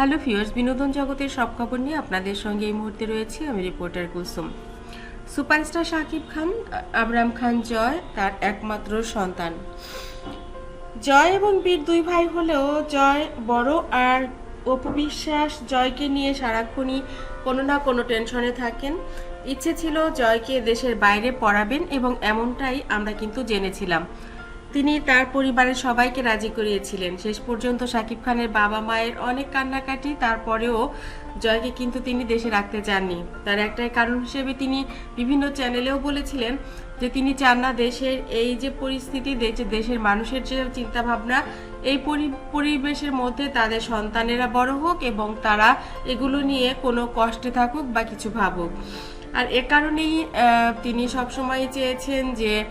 Hello viewers, বিনোদন জগতের সব খবর নিয়ে আপনাদের সঙ্গে এই মুহূর্তে রয়েছে আমি রিপোর্টার কুসুম। সুপারস্টার শাকিব খান, আবরাম খান জয়, তার একমাত্র সন্তান। জয় এবং বীর দুই ভাই হলেও জয় বড় আর অপু বিশ্বাস জয়কে নিয়ে সারাক্ষণই কোনো না কোনো টেনশনে থাকেন। ইচ্ছে ছিল জয়কে দেশের বাইরে পড়াবেন এবং এমনটাই আমরা কিন্তু জেনেছিলাম। তিনি তার পরিবারের সবাইকে রাজি করিয়েছিলেন। শেষ পর্যন্ত শাকিব খানের বাবা মায়ের অনেক কান্নাকাটি, তারপরেও জয়কে কিন্তু তিনি দেশে রাখতে চাননি। তার একটাই কারণ হিসেবে তিনি বিভিন্ন চ্যানেলেও বলেছিলেন যে তিনি চান না দেশের এই যে পরিস্থিতি দেশে- দেশের মানুষের যে চিন্তাভাবনা, এই পরি- পরিবেশের মধ্যে তাদের সন্তানেরা বড় হোক এবং তারা এগুলো নিয়ে কোনো কষ্টে থাকুক বা কিছু ভাবুক। আর এ কারণেই তিনি সবসময় চেয়েছেন যে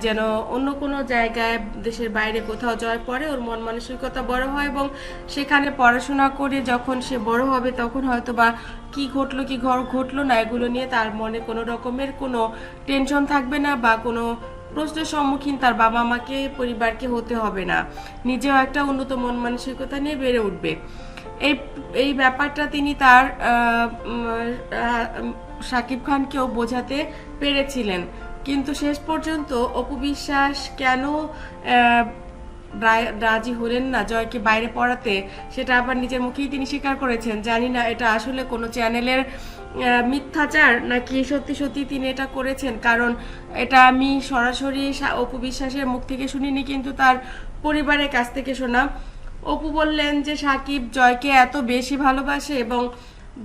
যেন অন্য কোনো জায়গায় দেশের বাইরে কোথাও জয় পড়ে ওর মন মানসিকতা বড় হয় এবং সেখানে পড়াশোনা করে যখন সে বড় হবে তখন হয়তো বা কি ঘটলো কি ঘর ঘটলো না এগুলো নিয়ে তার মনে কোনো রকমের কোনো টেনশন থাকবে না বা কোনো প্রশ্নের সম্মুখীন তার বাবা মাকে, পরিবারকে হতে হবে না। নিজেও একটা উন্নত মন মানসিকতা নিয়ে বেড়ে উঠবে। এই এই ব্যাপারটা তিনি তার শাকিব খানকেও বোঝাতে পেরেছিলেন। কিন্তু শেষ পর্যন্ত অপু বিশ্বাস কেন রাজি হলেন না জয়কে বাইরে পড়াতে, সেটা আবার নিজের মুখেই তিনি স্বীকার করেছেন। জানি না এটা আসলে কোনো চ্যানেলের মিথ্যাচার নাকি সত্যি সত্যি তিনি এটা করেছেন। কারণ এটা আমি সরাসরি অপু বিশ্বাসের মুখ থেকে শুনিনি, কিন্তু তার পরিবারের কাছ থেকে শোনা। অপু বললেন যে সাকিব জয়কে এত বেশি ভালোবাসে এবং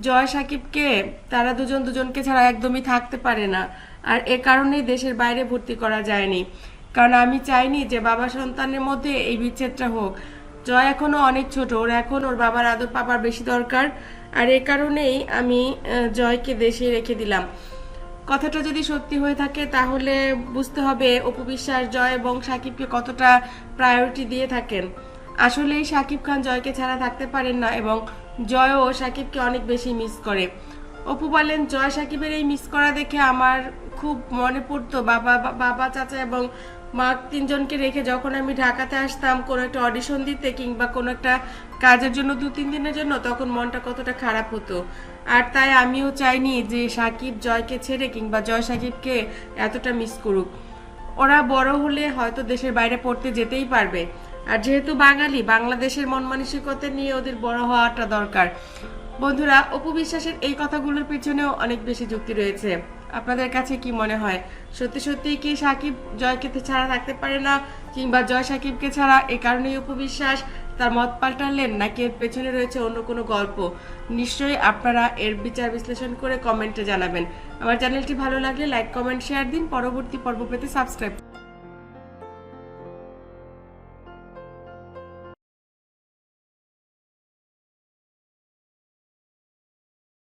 জয় সাকিবকে, তারা দুজন দুজনকে ছাড়া একদমই থাকতে পারে না। আর এ কারণেই দেশের বাইরে ভর্তি করা যায়নি। কারণ আমি চাইনি যে বাবা সন্তানের মধ্যে এই বিচ্ছেদটা হোক। জয় এখনও অনেক ছোট, ওর এখন ওর বাবার আদর পাবার বেশি দরকার। আর এ কারণেই আমি জয়কে দেশে রেখে দিলাম। কথাটা যদি সত্যি হয়ে থাকে, তাহলে বুঝতে হবে অপু বিশ্বাস জয় এবং সাকিবকে কতটা প্রায়োরিটি দিয়ে থাকেন। আসলেই সাকিব খান জয়কে ছাড়া থাকতে পারেন না এবং জয়ও সাকিবকে অনেক বেশি মিস করে। অপু বলেন, জয় সাকিবের এই মিস করা দেখে আমার খুব মনে পড়তো। বাবা বাবা, চাচা এবং মা তিনজনকে রেখে যখন আমি ঢাকাতে আসতাম কোনো একটা অডিশন দিতে কিংবা কোনো একটা কাজের জন্য দু, তিন দিনের জন্য, তখন মনটা কতটা খারাপ হতো। আর তাই আমিও চাইনি যে সাকিব জয়কে ছেড়ে কিংবা জয় সাকিবকে এতটা মিস করুক। ওরা বড় হলে হয়তো দেশের বাইরে পড়তে যেতেই পারবে। আর যেহেতু বাঙালি, বাংলাদেশের মন মানসিকতা নিয়ে ওদের বড় হওয়াটা দরকার। বন্ধুরা, অপু বিশ্বাসের এই কথাগুলোর পিছনেও অনেক বেশি যুক্তি রয়েছে। আপনাদের কাছে কি মনে হয়? সত্যি সত্যি কি সাকিব জয়কে ছাড়া থাকতে পারে না, কিংবা জয় সাকিবকে ছাড়া এ কারণেই অপু বিশ্বাস তার মত পাল্টালেন, নাকি এর পেছনে রয়েছে অন্য কোনো গল্প? নিশ্চয়ই আপনারা এর বিচার বিশ্লেষণ করে কমেন্টে জানাবেন। আমার চ্যানেলটি ভালো লাগলে লাইক, কমেন্ট, শেয়ার দিন। পরবর্তী পর্ব পেতে সাবস্ক্রাইব